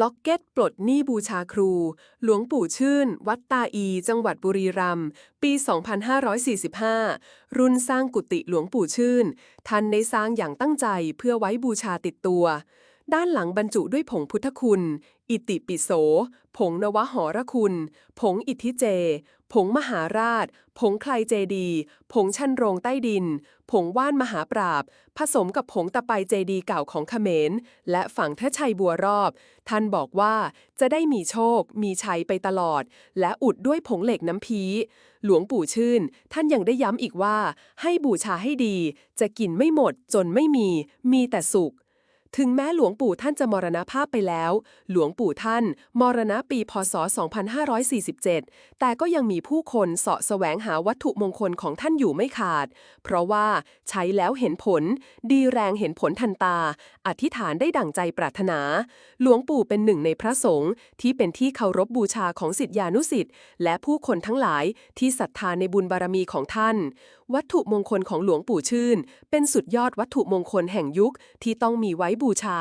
ล็อกเก็ตปลดหนี้บูชาครู หลวงปู่ชื่น วัดตาอี จังหวัดบุรีรัมย์ ปี 2545 รุ่นสร้างกุฏิหลวงปู่ชื่น ท่านได้สร้างอย่างตั้งใจเพื่อไว้บูชาติดตัว ด้านหลังบรรจุด้วยผงพุทธคุณ อิติปิโส ผงนวหรคุณ ผงอิทธิเจ ผงมหาราช ผงใคลเจดี ผงชันโรงใต้ดิน ผงว่านมหาปราบ ผสมกับผงตะไบเจดีเก่าของเขมร และฝังเทชัยบัวรอบ ท่านบอกว่าจะได้มีโชค มีชัยไปตลอด และอุดด้วยผงเหล็กน้ำพี หลวงปู่ชื่น ท่านยังได้ย้ำอีกว่า ให้บูชาให้ดี จะกินไม่หมดจนไม่มี มีแต่สุข ถึงแม้หลวงปู่ท่านจะมรณภาพไปแล้ว หลวงปู่ท่าน มรณะปีพศ 2547 แต่ก็ยังมีผู้คนเสาะแสวงหาวัตถุมงคลของท่านอยู่ไม่ขาด เพราะว่าใช้แล้วเห็นผล ดีแรงเห็นผลทันตา อธิษฐานได้ดั่งใจปรารถนา หลวงปู่เป็นหนึ่งในพระสงฆ์ที่เป็นที่เคารพบูชาของศิษยานุศิษย์และผู้คนทั้งหลายที่ศรัทธาในบุญบารมีของท่าน วัตถุมงคลของหลวงปู่ชื่น เป็นสุดยอดวัตถุมงคลแห่งยุคที่ต้องมีไว้บูชา